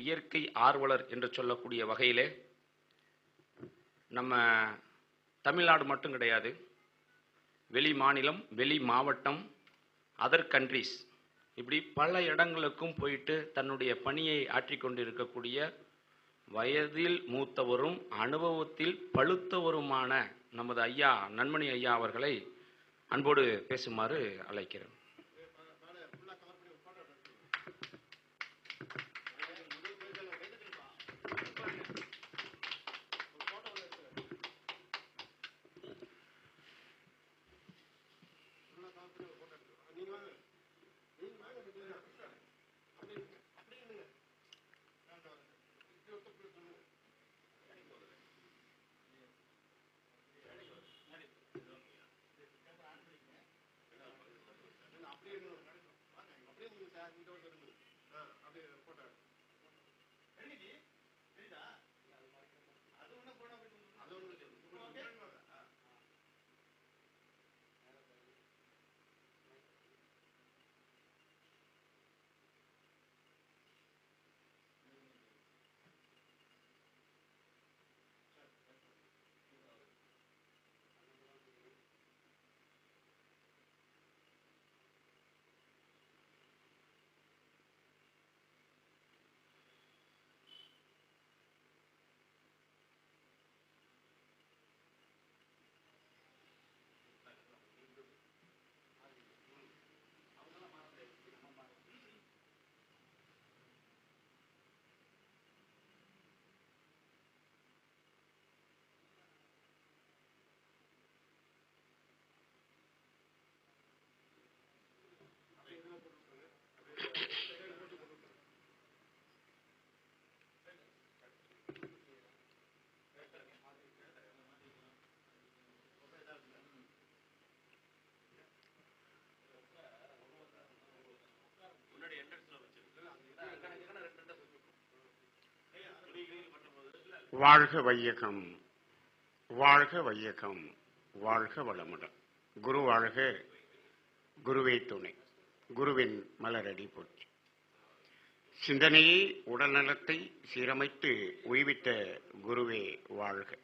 இயற்கை ஆர்வலர் என்று சொல்லக்கூடிய வகையிலே நம்ம தமிழ்நாடு மட்டும் கிடையாது. வெளி மாநிலம் வெளி மாவட்டம் அதர் கண்ட்ரீஸ் இப்படி பல இடங்களுக்கும் போயிட்டு தன்னுடைய பணியை ஆற்றிக்கொண்டிருக்கக்கூடிய வயதில் மூத்தவரும் அனுபவத்தில் பழுத்தவருமான நமது ஐயா நன்மணி ஐயா அவர்களை அன்போடு பேசுமாறு அழைக்கிறேன். வாழ்க வையகம் வாழ்க வையகம் வாழ்க வளமுடன். குரு வாழ்க குருவே துணை. குருவின் மலரடி போற்றி. சிந்தனையை உடல்நலத்தை சீரமைத்து உய்வித்த குருவே வாழ்க.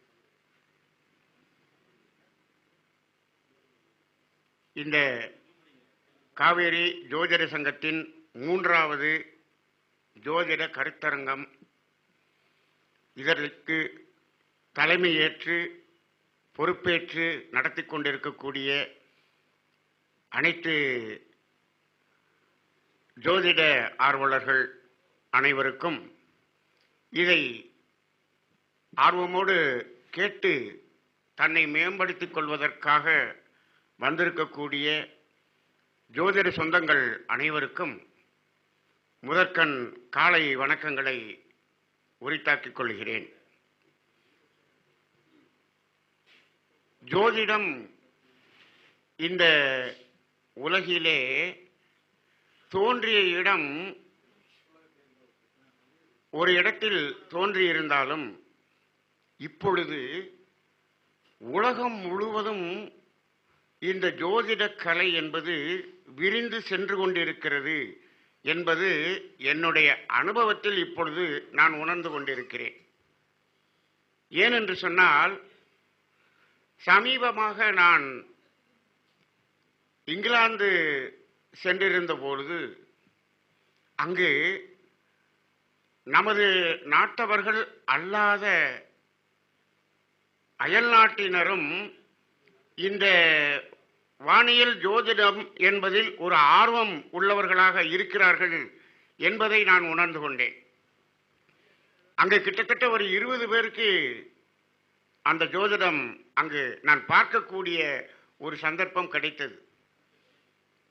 இந்த காவேரி ஜோதிட சங்கத்தின் மூன்றாவது ஜோதிட கருத்தரங்கம் இதற்கு தலைமையேற்று பொறுப்பேற்று நடத்தி கொண்டிருக்கக்கூடிய அனைத்து ஜோதிட ஆர்வலர்கள் அனைவருக்கும் இதை ஆர்வமோடு கேட்டு தன்னை மேம்படுத்திக் கொள்வதற்காக வந்திருக்கக்கூடிய ஜோதிட சொந்தங்கள் அனைவருக்கும் முதற்கண் காலை வணக்கங்களை உரித்தாக்கிக் கொள்கிறேன். ஜோதிடம் இந்த உலகிலே தோன்றிய இடம் ஒரு இடத்தில் தோன்றியிருந்தாலும் இப்பொழுது உலகம் முழுவதும் இந்த ஜோதிட கலை என்பது விரிந்து சென்று கொண்டிருக்கிறது. என்பது என்னுடைய அனுபவத்தில் இப்பொழுது நான் உணர்ந்து கொண்டிருக்கிறேன். ஏனென்று சொன்னால் சமீபமாக நான் இங்கிலாந்து சென்றிருந்த பொழுது அங்கு நமது நாட்டவர்கள் அல்லாத அயல்நாட்டினரும் இந்த வானியல் ஜோதிடம் என்பதில் ஒரு ஆர்வம் உள்ளவர்களாக இருக்கிறார்கள் என்பதை நான் உணர்ந்து கொண்டேன். அங்கு கிட்டத்தட்ட ஒரு இருபது பேருக்கு அந்த ஜோதிடம் அங்கு நான் பார்க்கக்கூடிய ஒரு சந்தர்ப்பம் கிடைத்தது.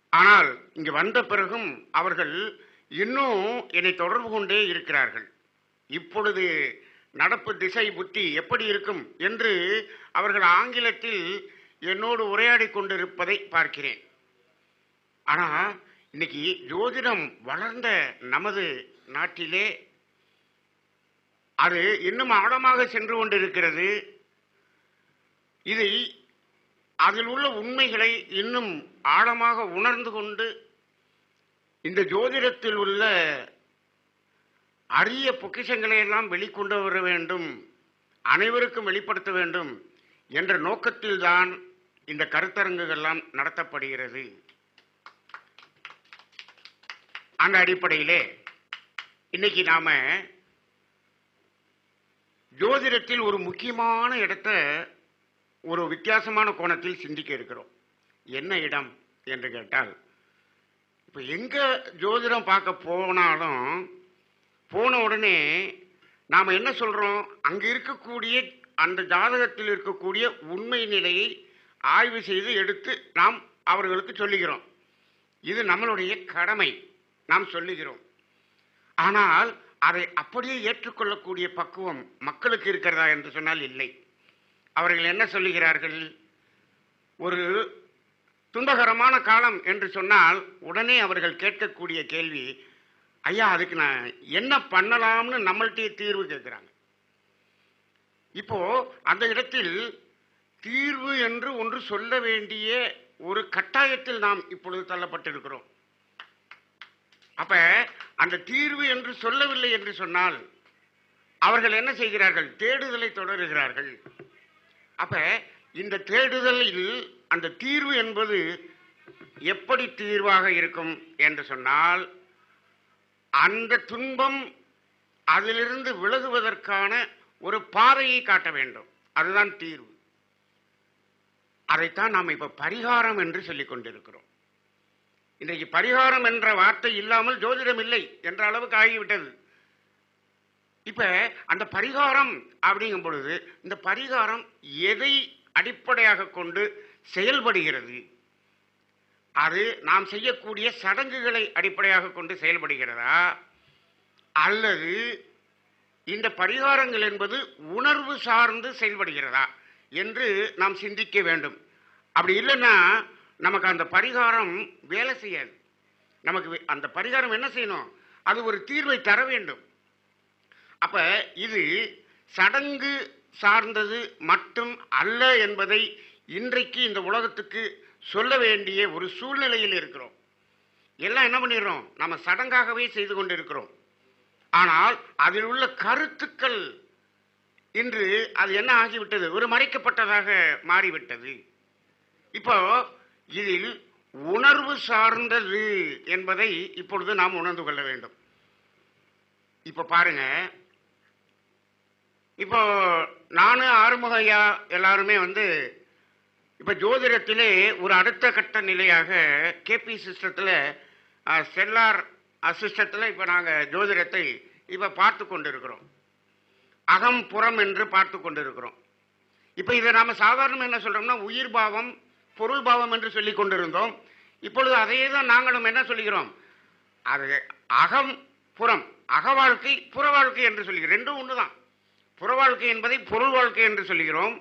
ஆனால் இங்கு வந்த பிறகும் அவர்கள் இன்னும் என்னை தொடர்பு கொண்டே இருக்கிறார்கள். இப்பொழுது நடப்பு திசை புத்தி எப்படி இருக்கும் என்று அவர்கள் ஆங்கிலத்தில் என்னோடு உரையாடி கொண்டிருப்பதை பார்க்கிறேன். ஆனால் இன்னைக்கு ஜோதிடம் வளர்ந்த நமது நாட்டிலே அது இன்னும் ஆழமாக சென்று கொண்டிருக்கிறது. இதை அதில் உள்ள உண்மைகளை இன்னும் ஆழமாக உணர்ந்து கொண்டு இந்த ஜோதிடத்தில் உள்ள அரிய பொக்கிஷங்களை எல்லாம் வெளிக்கொண்டு வர வேண்டும் அனைவருக்கும் வெளிப்படுத்த வேண்டும் என்ற நோக்கத்தில்தான் இந்த கருத்தரங்குகள்லாம் நடத்தப்படுகிறது. அந்த அடிப்படையிலே இன்னைக்கு நாம ஜோதிடத்தில் ஒரு முக்கியமான இடத்த ஒரு வித்தியாசமான கோணத்தில் சிந்திக்க இருக்கிறோம். என்ன இடம் என்று கேட்டால் இப்போ எங்க ஜோதிடம் பார்க்க போனாலும் போன உடனே நாம் என்ன சொல்றோம்? அங்க இருக்கக்கூடிய அந்த ஜாதகத்தில் இருக்கக்கூடிய உண்மை நிலையை ஆய்வு செய்து எடுத்து நாம் அவர்களுக்கு சொல்லுகிறோம். இது நம்மளுடைய கடமை நாம் சொல்லுகிறோம். ஆனால் அதை அப்படியே ஏற்றுக்கொள்ளக்கூடிய பக்குவம் மக்களுக்கு இருக்கிறதா என்று சொன்னால் இல்லை. அவர்கள் என்ன சொல்லுகிறார்கள்? ஒரு துன்பகரமான காலம் என்று சொன்னால் உடனே அவர்கள் கேட்கக்கூடிய கேள்வி ஐயா அதுக்கு நான் என்ன பண்ணலாம்னு நம்மள்கிட்டயே தீர்வு கேட்குறாங்க. இப்போ அந்த இடத்தில் தீர்வு என்று ஒன்று சொல்ல வேண்டிய ஒரு கட்டாயத்தில் நாம் இப்பொழுது தள்ளப்பட்டிருக்கிறோம். அப்ப அந்த தீர்வு என்று சொல்லவில்லை என்று சொன்னால் அவர்கள் என்ன செய்கிறார்கள்? தேடுதலை தொடருகிறார்கள். அப்ப இந்த தேடுதலில் அந்த தீர்வு என்பது எப்படி தீர்வாக இருக்கும் என்று சொன்னால் அந்த துன்பம் அதிலிருந்து விலகுவதற்கான ஒரு பாதையை காட்ட வேண்டும். அதுதான் தீர்வு. அதைத்தான் நாம் இப்ப பரிகாரம் என்று சொல்லிக் கொண்டிருக்கிறோம். இன்றைக்கு பரிகாரம் என்ற வார்த்தை இல்லாமல் ஜோதிடம் இல்லை என்ற அளவுக்கு ஆகிவிட்டது. இப்ப அந்த பரிகாரம் அப்படிங்கும் பொழுது இந்த பரிகாரம் எதை அடிப்படையாக கொண்டு செயல்படுகிறது? அது நாம் செய்யக்கூடிய சடங்குகளை அடிப்படையாக கொண்டு செயல்படுகிறதா? அல்லது இந்த பரிகாரங்கள் என்பது உணர்வு சார்ந்து செயல்படுகிறதா? என்று நாம் சிந்திக்க வேண்டும். அப்படி இல்லைன்னா நமக்கு அந்த பரிகாரம் வேலை செய்யாது. நமக்கு அந்த பரிகாரம் என்ன செய்யணும்? அது ஒரு தீர்வை தர வேண்டும். அப்ப இது சடங்கு சார்ந்தது மட்டும் அல்ல என்பதை இன்றைக்கு இந்த உலகத்துக்கு சொல்ல வேண்டிய ஒரு சூழ்நிலையில் இருக்கிறோம். எல்லாம் என்ன பண்ணிடுறோம்? நம்ம சடங்காகவே செய்து கொண்டிருக்கிறோம். ஆனால் அதில் உள்ள கருத்துக்கள் இன்று அது என்ன ஆகிவிட்டது? ஒரு மறைக்கப்பட்டதாக மாறிவிட்டது. இப்போ இதில் உணர்வு சார்ந்தது என்பதை இப்பொழுது நாம் உணர்ந்து கொள்ள வேண்டும். இப்போ பாருங்க. இப்போ நானும் ஆறுமுகையா எல்லாருமே வந்து இப்போ ஜோதிடத்திலே ஒரு அடுத்த கட்ட நிலையாக கேபி சிஸ்டத்தில் செல்லார் சிஸ்டத்தில் இப்போ நாங்கள் ஜோதிடத்தை இப்போ பார்த்து கொண்டு இருக்கிறோம் அகம் புறம் என்று பார்த்து கொண்டிருக்கிறோம். இப்போ இதை நாம் சாதாரண என்ன சொல்றோம்னா உயிர் பாவம் பொருள் பாவம் என்று சொல்லி கொண்டிருந்தோம். இப்பொழுது அதையே தான் நாங்களும் என்ன சொல்லுகிறோம்? அது அகம் புறம் அக வாழ்க்கை புற வாழ்க்கை என்று சொல்லுகிறோம். ரெண்டும் ஒன்று தான் புற வாழ்க்கை என்பதை பொருள் வாழ்க்கை என்று சொல்லுகிறோம்.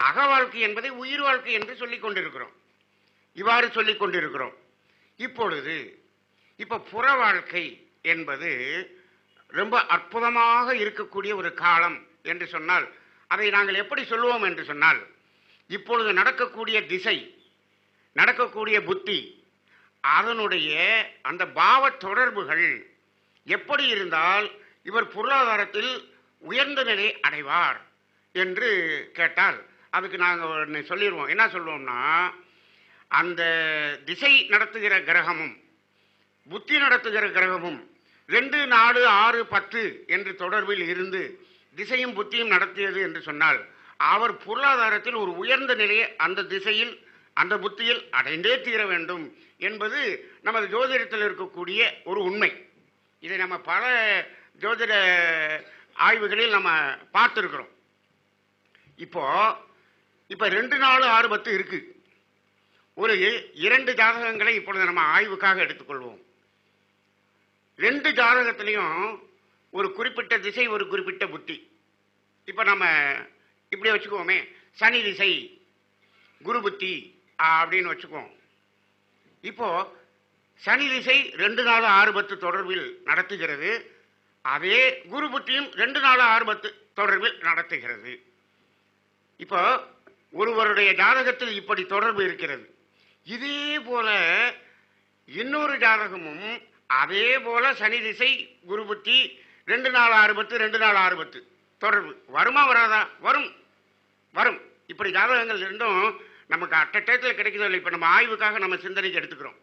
அக வாழ்க்கை என்பதை உயிர் வாழ்க்கை என்று சொல்லிக் கொண்டிருக்கிறோம். இவ்வாறு சொல்லிக் கொண்டிருக்கிறோம். இப்பொழுது இப்ப புற வாழ்க்கை என்பது ரொம்ப அற்புதமாக இருக்கக்கூடிய ஒரு காலம் என்று சொன்னால் அதை நாங்கள் எப்படி சொல்லுவோம் என்று சொன்னால் இப்பொழுது நடக்கக்கூடிய திசை நடக்கக்கூடிய புத்தி அதனுடைய அந்த பாவ தொடர்புகள் எப்படி இருந்தால் இவர் பொருளாதாரத்தில் உயர்ந்த நிலை அடைவார் என்று கேட்டால் அதுக்கு நாங்கள் ஒன்று சொல்லிடுவோம் என்ன சொல்லுவோம்னா அந்த திசை நடத்துகிற கிரகமும் புத்தி நடத்துகிற கிரகமும் ரெண்டு நாலு ஆறு பத்து என்று தொடர்பில் இருந்து திசையும் புத்தியும் நடத்தியது என்று சொன்னால் அவர் பொருளாதாரத்தில் ஒரு உயர்ந்த நிலையை அந்த திசையில் அந்த புத்தியில் அடைந்தே தீர வேண்டும் என்பது நமது ஜோதிடத்தில் இருக்கக்கூடிய ஒரு உண்மை. இதை நம்ம பல ஜோதிட ஆய்வுகளில் நம்ம பார்த்துருக்குறோம். இப்போ இப்போ ரெண்டு நாலு ஆறு பத்து இருக்கு. ஒரு இரண்டு ஜாதகங்களை இப்பொழுது நம்ம ஆய்வுக்காக எடுத்துக்கொள்வோம். ரெண்டு ஜாதகத்திலையும் ஒரு குறிப்பிட்ட திசை ஒரு குறிப்பிட்ட புத்தி. இப்போ நம்ம இப்படி வச்சுக்குவோமே. சனி திசை குரு புத்தி அப்படின்னு வச்சுக்குவோம். இப்போ சனி திசை ரெண்டு நாலு ஆறு பத்து தொடர்பில் நடத்துகிறது. அதே குரு புத்தியும் ரெண்டு நாலு ஆறு பத்து தொடர்பில் நடத்துகிறது. இப்போ ஒருவருடைய ஜாதகத்தில் இப்படி தொடர்பு இருக்கிறது. இதே போல இன்னொரு ஜாதகமும் அதே போல சனி திசை குரு புத்தி ரெண்டு நாள் ஆறு பத்து ரெண்டு நாள் ஆறு பத்து தொடர்பு. வருமா வராதா? வரும். வரும். இப்படி ஜாதகங்கள் இருந்தும் நமக்கு அட்ட டயத்தில் கிடைக்குதோ இல்லை இப்போ நம்ம ஆய்வுக்காக நம்ம சிந்தனைக்கு எடுத்துக்கிறோம்.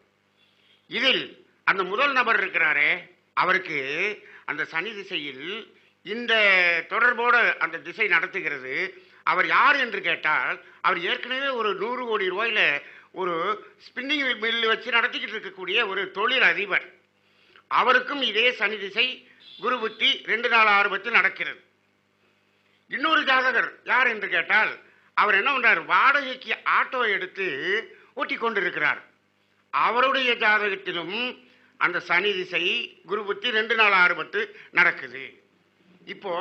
இதில் அந்த முதல் நபர் இருக்கிறாரே அவருக்கு அந்த சனி திசையில் இந்த தொடர்போட அந்த திசை நடத்துகிறது. அவர் யார் என்று கேட்டால் அவர் ஏற்கனவே ஒரு நூறு கோடி ரூபாயில ஒரு ஸ்பின்னிங் மில் வச்சு நடத்திக்கிட்டு இருக்கக்கூடிய ஒரு தொழில் அதிபர் அவருக்கும் இதே சனி திசை குரு புத்தி ரெண்டு நாள் ஆரம்பத்தில் நடக்கிறது. இன்னொரு ஜாதகர் யார் என்று கேட்டால் அவர் என்ன பண்றார்? வாடகைக்கு ஆட்டோ எடுத்து ஓட்டி கொண்டிருக்கிறார். அவருடைய ஜாதகத்திலும் அந்த சனி திசை குரு புத்தி ரெண்டு நாள் ஆரம்பத்து நடக்குது. இப்போ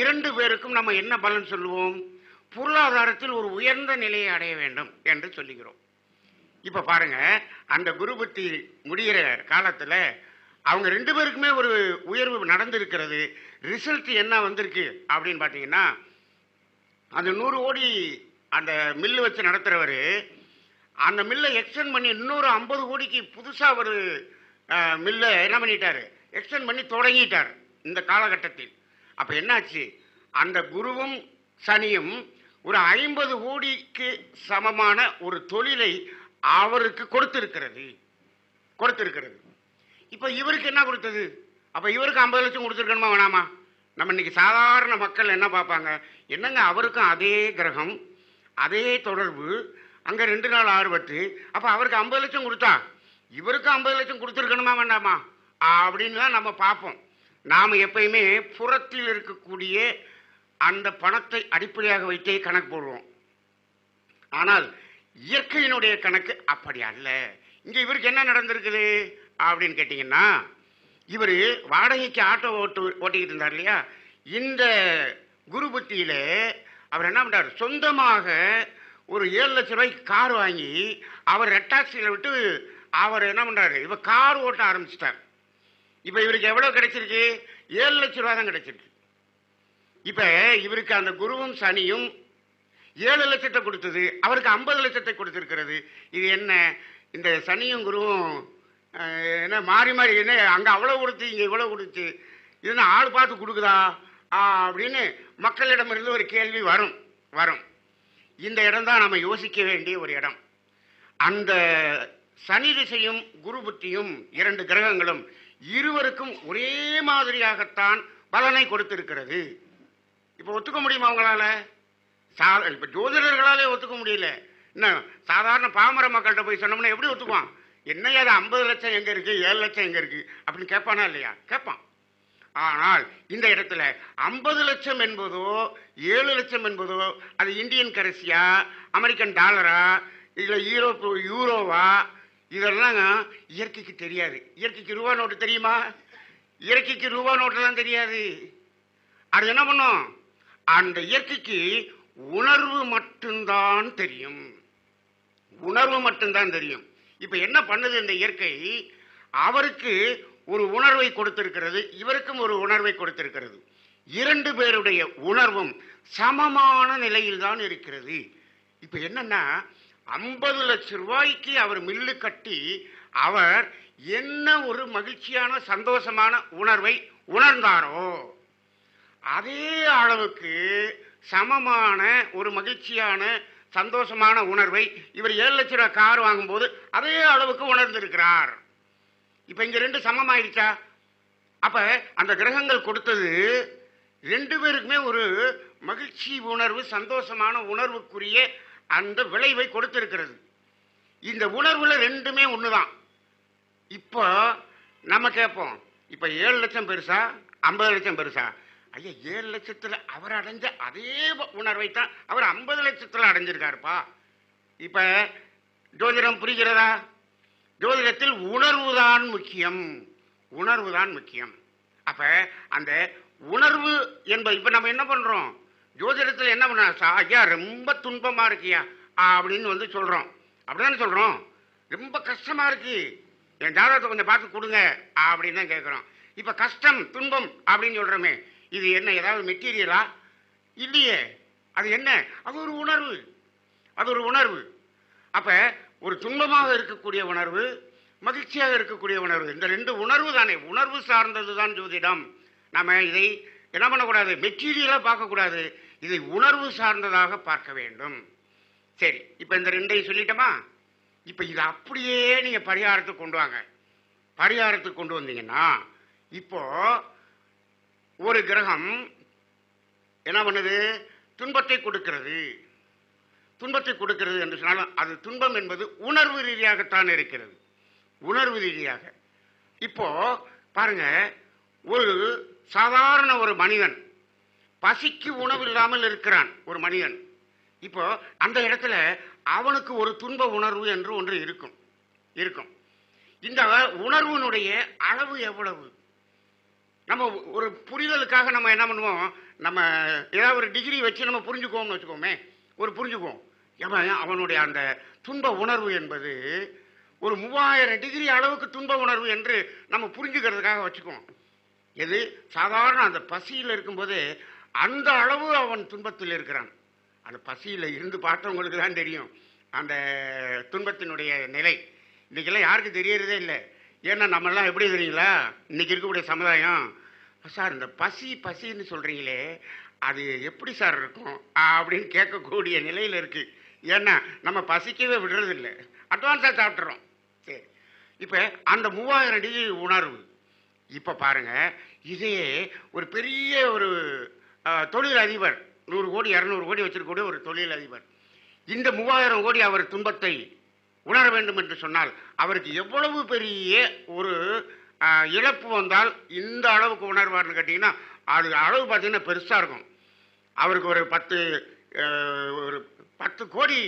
இரண்டு பேருக்கும் நம்ம என்ன பலன் சொல்லுவோம்? பொருளாதாரத்தில் ஒரு உயர்ந்த நிலையை அடைய வேண்டும் என்று சொல்லுகிறோம். இப்போ பாருங்க அந்த குரு புத்தி முடிகிற காலத்தில் அவங்க ரெண்டு பேருக்குமே ஒரு உயர்வு நடந்திருக்கிறது. ரிசல்ட் என்ன வந்திருக்கு அப்படின்னு பார்த்தீங்கன்னா அந்த நூறு கோடி அந்த மில்லு வச்சு நடத்துகிறவர் அந்த மில்லை எக்ஸ்டெண்ட் பண்ணி இன்னொரு ஐம்பது கோடிக்கு புதுசாக ஒரு மில்லை என்ன பண்ணிட்டார்? எக்ஸ்டெண்ட் பண்ணி தொடங்கிட்டார் இந்த காலகட்டத்தில். அப்போ என்னாச்சு? அந்த குருவும் சனியும் ஒரு ஐம்பது கோடிக்கு சமமான ஒரு தொழிலை அவருக்கு கொடுத்திருக்கிறது. கொடுத்திருக்கிறது. இப்போ இவருக்கு என்ன கொடுத்தது? அப்போ இவருக்கு ஐம்பது லட்சம் கொடுத்துருக்கணுமா வேணாமா? நம்ம இன்னைக்கு சாதாரண மக்கள் என்ன பார்ப்பாங்க? என்னங்க அவருக்கும் அதே கிரகம் அதே தொடர்பு அங்கே ரெண்டு நாள் ஆறுபட்டு அப்போ அவருக்கு ஐம்பது லட்சம் கொடுத்தா? இவருக்கு ஐம்பது லட்சம் கொடுத்துருக்கணுமா வேண்டாமா? அப்படின்னு தான் நம்ம பார்ப்போம். நாம் எப்பயுமே புறத்தில் இருக்கக்கூடிய அந்த பணத்தை அடிப்படையாக வைத்தே கணக்கு போடுவோம். ஆனால் இயற்கையினுடைய கணக்கு அப்படி அல்ல. இங்கே இவருக்கு என்ன நடந்திருக்குது? அப்படின்னு கேட்டீங்கன்னா இவர் வாடகைக்கு ஆட்டோ ஓட்டு ஓட்டிக்கிட்டு இருந்தார் இல்லையா? இந்த குரு புத்தியில் அவர் என்ன பண்ணார் சொந்தமாக ஒரு ஏழு லட்ச ரூபாய்க்கு கார் வாங்கி அவர் ரெட்டாக்சியில் விட்டு அவர் என்ன பண்ணுறாரு இவர் கார் ஓட்ட ஆரம்பிச்சிட்டார். இப்போ இவருக்கு எவ்வளோ கிடைச்சிருக்கு? ஏழு லட்ச ரூபாய் தான் கிடைச்சிருக்கு. இப்போ இவருக்கு அந்த குருவும் சனியும் ஏழு லட்சத்தை கொடுத்தது அவருக்கு ஐம்பது லட்சத்தை கொடுத்துருக்கிறது. இது என்ன? இந்த சனியும் குருவும் என்ன மாறி மாறி என்ன அங்கே அவ்வளோ கொடுத்து இங்கே இவ்வளோ கொடுத்து இது ஆள் பார்த்து கொடுக்குதா? அப்படின்னு மக்களிடமிருந்து ஒரு கேள்வி வரும் வரும். இந்த இடம் தான் நம்ம யோசிக்க வேண்டிய ஒரு இடம். அந்த சனி திசையும் குரு புத்தியும் இரண்டு கிரகங்களும் இருவருக்கும் ஒரே மாதிரியாகத்தான் பலனை கொடுத்திருக்கிறது. இப்போ ஒத்துக்க முடியுமா அவங்களால சா இப்போ ஜோதிடர்களாலே ஒத்துக்க முடியல. என்ன சாதாரண பாமர மக்கள்கிட்ட போய் சொன்னோம்னா எப்படி ஒத்துக்குவான்? என்னையா அது ஐம்பது லட்சம் எங்கே இருக்கு? ஏழு லட்சம் எங்கே இருக்கு? அப்படின்னு கேட்பானா இல்லையா? கேட்பான். ஆனால் இந்த இடத்துல ஐம்பது லட்சம் என்பதோ ஏழு லட்சம் என்பதோ அது இந்தியன் கரன்சியா அமெரிக்கன் டாலரா இல்லை யூரோப்பு யூரோவா? இதெல்லாம் இயற்கைக்கு தெரியாது. இயற்கைக்கு ரூபா நோட்டு தெரியுமா? இயற்கைக்கு ரூபா நோட்டெல்லாம் தெரியாது. அது என்ன பண்ணும்? அந்த இயற்கைக்கு உணர்வு மட்டும்தான் தெரியும். உணர்வு மட்டும்தான் தெரியும். இப்போ என்ன பண்ணுது இந்த இயற்கை? அவருக்கு ஒரு உணர்வை கொடுத்திருக்கிறது இவருக்கும் ஒரு உணர்வை கொடுத்திருக்கிறது. இரண்டு பேருடைய உணர்வும் சமமான நிலையில் தான் இருக்கிறது. இப்போ என்னன்னா ஐம்பது லட்சம் ரூபாய்க்கு அவர் மில்லு கட்டி அவர் என்ன ஒரு மகிழ்ச்சியான சந்தோஷமான உணர்வை உணர்ந்தாரோ அதே அளவுக்கு சமமான ஒரு மகிழ்ச்சியான சந்தோஷமான உணர்வை இவர் ஏழு லட்ச ரூபாய் கார் வாங்கும்போது அதே அளவுக்கு உணர்ந்திருக்கிறார். இப்போ இங்கே ரெண்டு சமமாயிருச்சா அப்போ அந்த கிரகங்கள் கொடுத்தது ரெண்டு பேருக்குமே ஒரு மகிழ்ச்சி உணர்வு சந்தோஷமான உணர்வுக்குரிய அந்த விளைவை கொடுத்திருக்கிறது. இந்த உணர்வுல ரெண்டுமே ஒன்று தான் இப்போ நம்ம கேட்போம் இப்போ ஏழு லட்சம் பெருசா? ஐம்பது லட்சம் பெருசா? ஐயா ஏழு லட்சத்தில் அவர் அடைஞ்ச அதே உணர்வை தான் அவர் ஐம்பது லட்சத்தில் அடைஞ்சிருக்காருப்பா. இப்போ ஜோதிடம் புரிகிறதா? ஜோதிடத்தில் உணர்வு தான் முக்கியம். உணர்வு தான் முக்கியம். அப்போ அந்த உணர்வு என்பது இப்போ நம்ம என்ன பண்ணுறோம் ஜோதிடத்தில் என்ன பண்ண ஐயா ரொம்ப துன்பமாக இருக்கியா? அப்படின்னு வந்து சொல்கிறோம் அப்படிதானே சொல்கிறோம் ரொம்ப கஷ்டமாக இருக்கு. என் ஜாதகத்தை கொஞ்சம் பார்த்து கொடுங்க. அப்படின்னு தான் கேட்குறோம் இப்போ கஷ்டம் துன்பம் அப்படின்னு சொல்கிறோமே இது என்ன ஏதாவது மெட்டீரியலா இல்லையே. அது என்ன? அது ஒரு உணர்வு. அது ஒரு உணர்வு. அப்ப ஒரு துன்பமாக இருக்கக்கூடிய உணர்வு மகிழ்ச்சியாக இருக்கக்கூடிய உணர்வு இந்த ரெண்டு உணர்வு தானே. உணர்வு சார்ந்தது தான் ஜோதிடம். நாம இதை என்ன பண்ணக்கூடாது? மெட்டீரியலாக பார்க்கக்கூடாது. இதை உணர்வு சார்ந்ததாக பார்க்க வேண்டும். சரி இப்போ இந்த ரெண்டையும் சொல்லிட்டோமா? இப்போ இதை அப்படியே நீங்கள் பரிகாரத்துக்கு கொண்டு வாங்க. பரிகாரத்துக்கு கொண்டு வந்தீங்கன்னா இப்போது ஒரு கிரகம் என்ன பண்ணுது? துன்பத்தை கொடுக்கிறது. துன்பத்தை கொடுக்கிறது என்று சொன்னாலும் அது துன்பம் என்பது உணர்வு ரீதியாகத்தான் இருக்கிறது. உணர்வு ரீதியாக. இப்போ பாருங்க ஒரு சாதாரண ஒரு மனிதன் பசிக்கு உணவு இல்லாமல் இருக்கிறான் ஒரு மனிதன். இப்போ அந்த இடத்துல அவனுக்கு ஒரு துன்ப உணர்வு என்று ஒன்று இருக்கும் இருக்கும். இந்த உணர்வினுடைய அளவு எவ்வளவு? நம்ம ஒரு புரிதலுக்காக நம்ம என்ன பண்ணுவோம்? நம்ம ஏதாவது ஒரு டிகிரி வச்சு நம்ம புரிஞ்சுக்குவோம்னு வச்சுக்கோமே. ஒரு புரிஞ்சுக்குவோம். எவன் அவனுடைய அந்த துன்ப உணர்வு என்பது ஒரு மூவாயிரம் டிகிரி அளவுக்கு துன்ப உணர்வு என்று நம்ம புரிஞ்சுக்கிறதுக்காக வச்சுக்குவோம். எது? சாதாரண அந்த பசியில் இருக்கும்போது அந்த அளவு அவன் துன்பத்தில் இருக்கிறான். அந்த பசியில் இருந்து பார்த்தவங்களுக்கு தான் தெரியும் அந்த துன்பத்தினுடைய நிலை. இன்றைக்கெல்லாம் யாருக்கு தெரியறதே இல்லை. ஏன்னா நம்மெல்லாம் எப்படி தெரியுங்களா? இன்றைக்கி இருக்கக்கூடிய சமுதாயம் சார் இந்த பசி பசின்னு சொல்கிறீங்களே அது எப்படி சார் இருக்கும்? அப்படின்னு கேட்கக்கூடிய நிலையில் இருக்குது ஏன்னா நம்ம பசிக்கவே விடுறதில்லை. அட்வான்ஸாக சாப்பிட்றோம் சரி. இப்போ அந்த மூவாயிரம் டிகிரி உணர்வு. இப்போ பாருங்கள் இதையே ஒரு பெரிய ஒரு தொழில் அதிபர் நூறு கோடி இரநூறு கோடி வச்சிருக்கக்கூடிய ஒரு தொழில் அதிபர் இந்த மூவாயிரம் கோடி அவர் துன்பத்தை உணர வேண்டும் என்று சொன்னால் அவருக்கு எவ்வளவு பெரிய ஒரு இழப்பு வந்தால் இந்த அளவுக்கு உணர்வார்னு கேட்டிங்கன்னா அது அளவு பார்த்தீங்கன்னா பெருசாக இருக்கும். அவருக்கு ஒரு பத்து ஒரு பத்து கோடி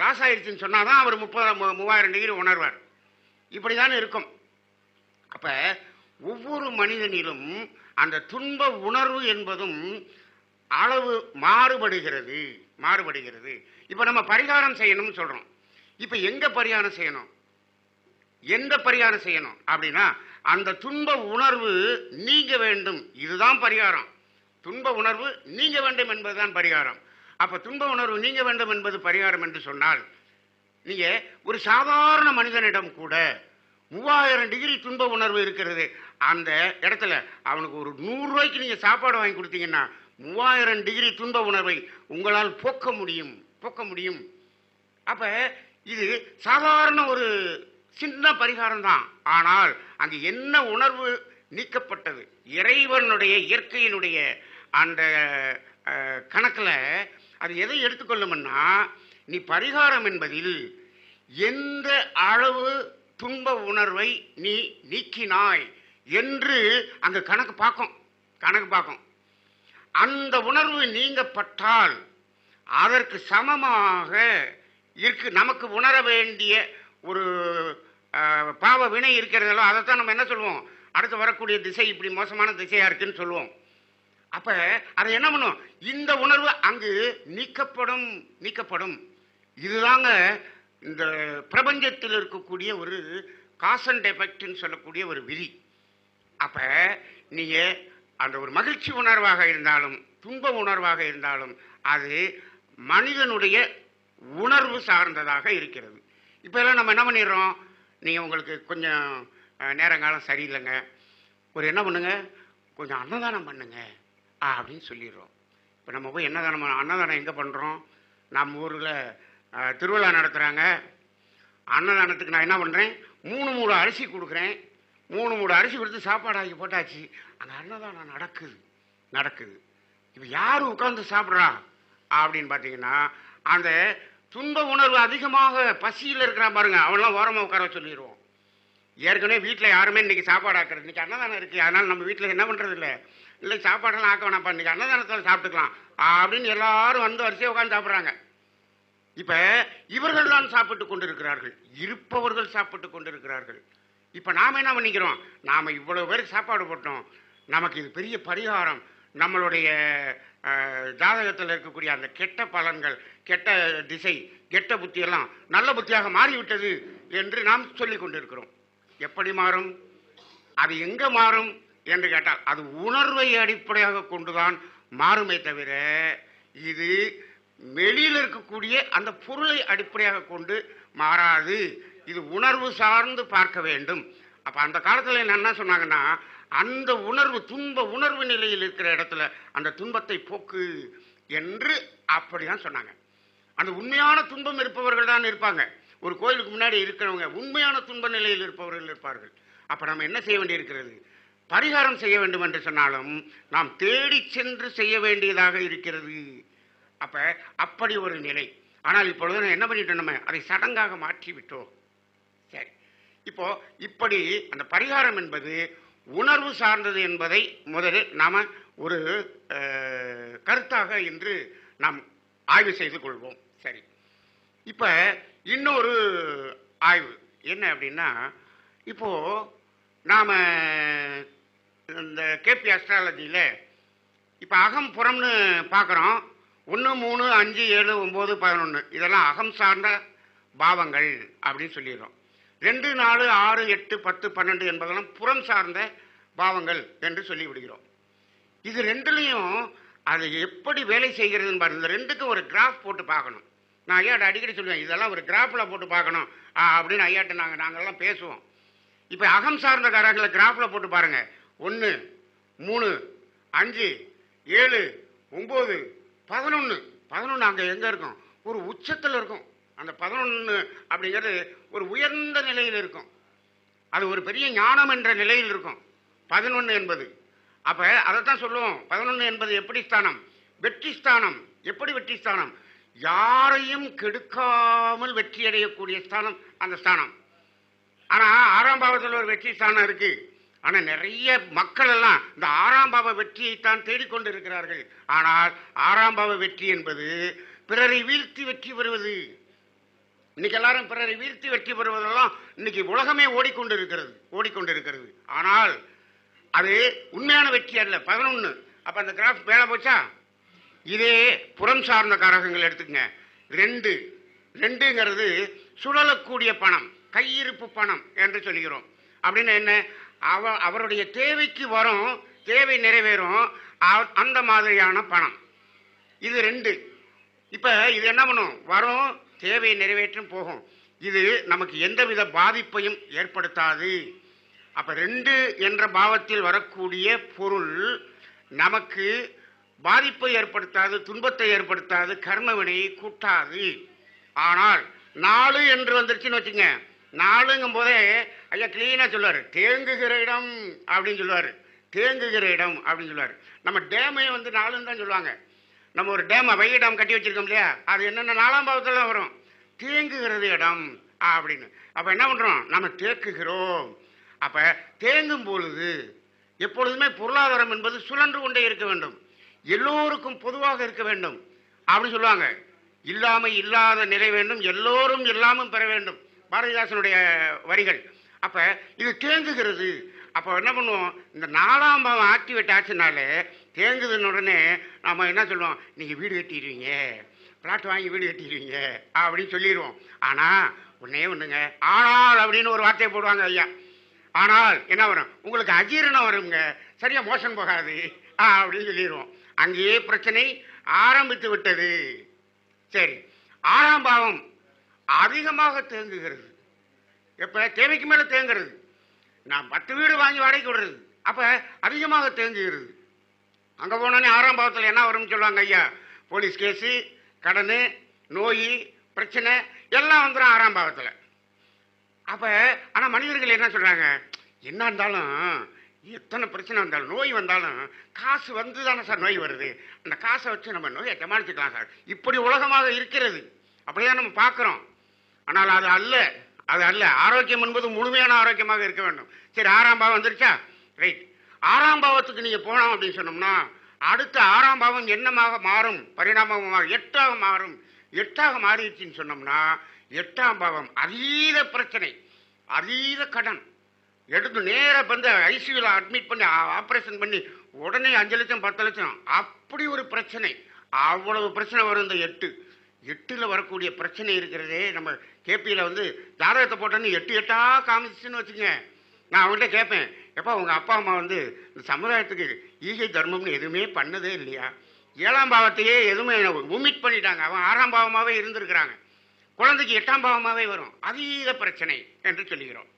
லாஸ் ஆயிடுச்சுன்னு சொன்னால் தான் அவர் முப்பது மூவாயிரம் டிகிரி உணர்வார். இப்படி தானே இருக்கும். அப்போ ஒவ்வொரு மனிதனிலும் அந்த துன்ப உணர்வு என்பதும் அளவு மாறுபடுகிறது மாறுபடுகிறது. இப்போ நம்ம பரிகாரம் செய்யணும்னு சொல்கிறோம் இப்போ எங்கே பரிகாரம் செய்யணும்? எந்த பரிகாரம் செய்யணும்? அப்படின்னா அந்த துன்ப உணர்வு நீங்க வேண்டும். இதுதான் பரிகாரம். துன்ப உணர்வு நீங்க வேண்டும் என்பதுதான் பரிகாரம். அப்ப துன்ப உணர்வு நீங்க வேண்டும் என்பது பரிகாரம் என்று சொன்னால் நீங்க ஒரு சாதாரண மனிதனிடம் கூட மூவாயிரம் டிகிரி துன்ப உணர்வு இருக்கிறது. அந்த இடத்துல அவனுக்கு ஒரு நூறு ரூபாய்க்கு நீங்க சாப்பாடு வாங்கி கொடுத்தீங்கன்னா மூவாயிரம் டிகிரி துன்ப உணர்வை உங்களால் போக்க முடியும். போக்க முடியும். அப்ப இது சாதாரண ஒரு சின்ன பரிகாரம் தான் ஆனால் அங்கு என்ன உணர்வு நீக்கப்பட்டது? இறைவனுடைய இயற்கையினுடைய அந்த கணக்கில் அது எதை எடுத்துக்கொள்ளும்னா நீ பரிகாரம் என்பதில் எந்த அளவு துன்ப உணர்வை நீ நீக்கினாய் என்று அங்கே கணக்கு பார்க்கும் கணக்கு பார்க்கும். அந்த உணர்வு நீங்கப்பட்டால் அதற்கு சமமாக இருக்கு நமக்கு உணர வேண்டிய ஒரு பாவ வினை இருக்கிறதோ அதைத்தான் நம்ம என்ன சொல்லுவோம்? அடுத்து வரக்கூடிய திசை இப்படி மோசமான திசையா இருக்குன்னு சொல்லுவோம். அப்ப அதை என்ன பண்ணும்? இந்த உணர்வு அங்கு நீக்கப்படும் நீக்கப்படும். இதுதாங்க இந்த பிரபஞ்சத்தில் இருக்கக்கூடிய ஒரு காசன் டெஃபெக்ட்னு சொல்லக்கூடிய ஒரு விதி. அப்ப நீங்க அந்த ஒரு மகிழ்ச்சி உணர்வாக இருந்தாலும் துன்ப உணர்வாக இருந்தாலும் அது மனிதனுடைய உணர்வு சார்ந்ததாக இருக்கிறது. இப்ப எல்லாம் நம்ம என்ன பண்ணிடுறோம்? நீங்கள் உங்களுக்கு கொஞ்சம் நேரங்காலம் சரியில்லைங்க. ஒரு என்ன பண்ணுங்க? கொஞ்சம் அன்னதானம் பண்ணுங்க அப்படின்னு சொல்லிடுறோம். இப்போ நம்ம போய் என்னதானம் அன்னதானம் எங்கே பண்ணுறோம் நம்ம ஊரில் திருவிழா நடத்துகிறாங்க அன்னதானத்துக்கு நான் என்ன பண்ணுறேன் மூணு மூணு அரிசி கொடுக்குறேன். மூணு மூணு அரிசி கொடுத்து சாப்பாடு ஆகி போட்டாச்சு. அந்த அன்னதானம் நடக்குது நடக்குது. இப்போ யார் உட்காந்து சாப்பிட்றா? அப்படின்னு பார்த்தீங்கன்னா அந்த துன்ப உணர்வு அதிகமாக பசியில் இருக்கிறான் பாருங்க. அவன்லாம் ஓரமாக உட்கார சொல்லிடுவோம் ஏற்கனவே வீட்டில் யாருமே இன்றைக்கி சாப்பாடு ஆக்கிறது இன்றைக்கி அன்னதானம் இருக்குது அதனால் நம்ம வீட்டில் என்ன பண்ணுறது இல்லை. இல்லை சாப்பாடெல்லாம் ஆக்க வேணாம்ப்பா. இன்றைக்கி அன்னதானத்தில் சாப்பிட்டுக்கலாம். அப்படின்னு எல்லாரும் வந்து வரிசையாக உட்காந்து சாப்பிட்றாங்க. இப்போ இவர்கள் தான் சாப்பிட்டு கொண்டிருக்கிறார்கள். இருப்பவர்கள் சாப்பிட்டு கொண்டிருக்கிறார்கள். இப்போ நாம் என்ன பண்ணிக்கிறோம்? நாம் இவ்வளோ பேருக்கு சாப்பாடு போட்டோம். நமக்கு இது பெரிய பரிகாரம். நம்மளுடைய ஜாதகத்தில் இருக்கக்கூடிய அந்த கெட்ட பலன்கள் கெட்ட திசை கெட்ட புத்தியெல்லாம் நல்ல புத்தியாக மாறிவிட்டது என்று நாம் சொல்லிக் கொண்டிருக்கிறோம். எப்படி மாறும்? அது எங்க மாறும் என்று கேட்டால் அது உணர்வை அடிப்படையாக கொண்டுதான் மாறுமே தவிர இது வெளியில் இருக்கக்கூடிய அந்த பொருளை அடிப்படையாக கொண்டு மாறாது. இது உணர்வு சார்ந்து பார்க்க வேண்டும். அப்போ அந்த காலத்தில் என்ன சொன்னாங்கன்னா அந்த உணர்வு துன்ப உணர்வு நிலையில் இருக்கிற இடத்துல அந்த துன்பத்தை போக்கு என்று அப்படிதான் சொன்னாங்க. அந்த உண்மையான துன்பம் இருப்பவர்கள் தான் இருப்பாங்க. ஒரு கோயிலுக்கு முன்னாடி இருக்கிறவங்க உண்மையான துன்ப நிலையில் இருப்பவர்கள் இருப்பார்கள். அப்ப நம்ம என்ன செய்ய வேண்டியிருக்கிறது? பரிகாரம் செய்ய வேண்டும் என்று சொன்னாலும் நாம் தேடி சென்று செய்ய வேண்டியதாக இருக்கிறது. அப்ப அப்படி ஒரு நிலை. ஆனால் இப்பொழுது நான் என்ன பண்ணிட்டோம் நம்ம? அதை சடங்காக மாற்றி விட்டோம் சரி. இப்போ இப்படி அந்த பரிகாரம் என்பது உணர்வு சார்ந்தது என்பதை முதலில் நாம் ஒரு கருத்தாக இன்று நாம் ஆய்வு செய்து கொள்வோம். சரி. இப்போ இன்னொரு ஆய்வு. என்ன அப்படின்னா இப்போது நாம் இந்த கேபி அஸ்ட்ராலஜியில் இப்போ அகம் புறம்னு பார்க்குறோம் ஒன்று மூணு அஞ்சு ஏழு ஒம்பது பதினொன்று இதெல்லாம் அகம் சார்ந்த பாவங்கள் அப்படின்னு சொல்லிடுறோம். ரெண்டு நாலு ஆறு எட்டு பத்து பன்னெண்டு என்பதெல்லாம் புறம் சார்ந்த பாவங்கள் என்று சொல்லிவிடுகிறோம். இது ரெண்டுலேயும் அது எப்படி வேலை செய்கிறதுன்னு பாருங்க இந்த ரெண்டுக்கும் ஒரு கிராஃப் போட்டு பார்க்கணும். நான் ஐயாட்ட அடிக்கடி சொல்லுவேன் இதெல்லாம் ஒரு கிராஃபில் போட்டு பார்க்கணும். ஆ, அப்படின்னு ஐயாட்ட நாங்கள் நாங்கள்லாம் பேசுவோம். இப்போ அகம் சார்ந்த காரங்களை கிராஃபில் போட்டு பாருங்கள் ஒன்று மூணு அஞ்சு ஏழு ஒம்பது பதினொன்று பதினொன்று அங்கே எங்கே இருக்கும்? ஒரு உச்சத்தில் இருக்கும். அந்த பதினொன்று அப்படிங்கிறது ஒரு உயர்ந்த நிலையில் இருக்கும். அது ஒரு பெரிய ஞானம் என்ற நிலையில் இருக்கும். பதினொன்று என்பது. அப்போ அதைத்தான் சொல்லுவோம். பதினொன்று என்பது எப்படி ஸ்தானம்? வெற்றி ஸ்தானம். எப்படி வெற்றி ஸ்தானம்? யாரையும் கெடுக்காமல் வெற்றி அடையக்கூடிய ஸ்தானம் அந்த ஸ்தானம். ஆனால் ஆறாம் பாவத்தில் ஒரு வெற்றி ஸ்தானம் இருக்குது ஆனால் நிறைய மக்கள் எல்லாம் இந்த ஆறாம் பாவ வெற்றியைத்தான் தேடிக்கொண்டு இருக்கிறார்கள் ஆனால் ஆறாம் பாவ வெற்றி என்பது பிறரை வீழ்த்தி வெற்றி பெறுவது. இன்னைக்கு எல்லாரும் பிறரை வீழ்த்தி வெற்றி பெறுவதெல்லாம் இன்னைக்கு உலகமே ஓடிக்கொண்டு இருக்கிறது ஓடிக்கொண்டு இருக்கிறது ஆனால் அது உண்மையான வெற்றி அல்ல. பதினொன்று அப்போ அந்த கிராஃப் மேலே போச்சா? இதே புறம் சார்ந்த காரகங்கள் எடுத்துக்கங்க. ரெண்டு. ரெண்டுங்கிறது சுழலக்கூடிய பணம் கையிருப்பு பணம் என்று சொல்கிறோம். அப்படின்னு என்ன? அவ அவருடைய தேவைக்கு வரும் தேவை நிறைவேறும் அ- அந்த மாதிரியான பணம். இது ரெண்டு. இப்போ இது என்ன பண்ணும்? வரும் தேவையை நிறைவேற்றும் போகும். இது நமக்கு எந்தவித பாதிப்பையும் ஏற்படுத்தாது. அப்போ ரெண்டு என்ற பாவத்தில் வரக்கூடிய பொருள் நமக்கு பாதிப்பை ஏற்படுத்தாது துன்பத்தை ஏற்படுத்தாது கர்ம வினையை கூட்டாது. ஆனால் நாலு என்று வந்துருச்சுன்னு வச்சுங்க நாலுங்கும் போதே ஐயா கிளீனாக சொல்லுவார். தேங்குகிற இடம் அப்படின்னு சொல்லுவார். தேங்குகிற இடம் அப்படின்னு சொல்லுவார். நம்ம டேமே வந்து நாலுன்னு தான் சொல்லுவாங்க. நம்ம ஒரு டேம் வைகை டேம் கட்டி வச்சிருக்கோம் இல்லையா? அது என்னென்ன நாலாம் பாவத்தில் தான் வரும். தேங்குகிறது இடம் அப்படின்னு. அப்போ என்ன பண்ணுறோம் நம்ம தேக்குகிறோம். அப்போ தேங்கும் பொழுது எப்பொழுதுமே பொருளாதாரம் என்பது சுழன்று கொண்டே இருக்க வேண்டும். எல்லோருக்கும் பொதுவாக இருக்க வேண்டும். அப்படின்னு சொல்லுவாங்க. இல்லாமல் இல்லாத நிலை வேண்டும். எல்லோரும் இல்லாமல் பெற வேண்டும். பாரதிதாசனுடைய வரிகள். அப்போ இது தேங்குகிறது. அப்போ என்ன பண்ணுவோம்? இந்த நாலாம் பாவம் ஆக்டிவேட் ஆச்சுனாலே தேங்குதுன்னு உடனே நாம் என்ன சொல்லுவோம்? நீங்கள் வீடு கட்டிடுவீங்க. பிளாட் வாங்கி வீடு கட்டிடுவீங்க. அப்படின்னு சொல்லிடுவோம். ஆனால் ஒன்றே ஒன்றுங்க ஆனால் அப்படின்னு ஒரு வார்த்தையை போடுவாங்க ஐயா. ஆனால் என்ன வரும்? உங்களுக்கு அஜீரணம் வருங்க. சரியா மோஷன் போகாது. ஆ, அப்படின்னு சொல்லிடுவோம். அங்கேயே பிரச்சனை ஆரம்பித்து விட்டது. சரி. ஆறாம் பாவம். அதிகமாக தேங்குகிறது. எப்போ? தேவைக்கு மேலே தேங்குறது. நான் பத்து வீடு வாங்கி வாடகைக்கு விடுறது. அப்போ அதிகமாக தேங்குகிறது. அங்க போனோடனே ஆறாம் பாவத்தில் என்ன வரும்னு சொல்லுவாங்க ஐயா? போலீஸ் கேஸு கடன் நோய் பிரச்சனை எல்லாம் வந்துடும் ஆறாம் பாவத்தில். அப்போ ஆனால் மனிதர்கள் என்ன சொல்கிறாங்க என்ன இருந்தாலும் எத்தனை பிரச்சனை வந்தாலும் நோய் வந்தாலும் காசு வந்து தானே சார் நோய் வருது. அந்த காசை வச்சு நம்ம நோயை சமாளிச்சுக்கலாம் சார். இப்படி உலகமாக இருக்கிறது. அப்படிதான் நம்ம பார்க்குறோம். ஆனால் அது அல்ல. அது அல்ல. ஆரோக்கியம் என்பது முழுமையான ஆரோக்கியமாக இருக்க வேண்டும். சரி ஆறாம் பாவம் வந்துருச்சா? ரைட். ஆறாம் பாவத்துக்கு நீங்க போனோம் அப்படின்னு சொன்னோம்னா அடுத்த ஆறாம் பாவம் என்னமாக மாறும்? பரிணாமமாக எட்டாக மாறும்? எட்டாக மாறிடுச்சுன்னு சொன்னோம்னா எட்டாம் பாவம் அதீத பிரச்சனை அதீத கடன். எடுத்து நேராக வந்து ஐசியூவில் அட்மிட் பண்ணி ஆப்ரேஷன் பண்ணி உடனே அஞ்சு லட்சம் பத்து லட்சம். அப்படி ஒரு பிரச்சனை. அவ்வளவு பிரச்சனை வரும் இந்த எட்டு. எட்டில் வரக்கூடிய பிரச்சனை இருக்கிறதே நம்ம கேபியில் வந்து ஜாதகத்தை போட்டோன்னு எட்டு எட்டாக காமிச்சுன்னு வச்சுங்க நான் அவங்கள்ட்ட கேட்பேன் எப்போ அவங்க அப்பா அம்மா வந்து இந்த சமுதாயத்துக்கு ஈகை தர்மம்னு எதுவுமே பண்ணதே இல்லையா? ஏழாம் பாவத்தையே எதுவுமே உமிட் பண்ணிட்டாங்க. அவன் ஆறாம் பாவமாகவே இருந்திருக்கிறாங்க. குழந்தைக்கு எட்டாம் பாவமாகவே வரும். அதீத பிரச்சனை என்று சொல்லுகிறோம்.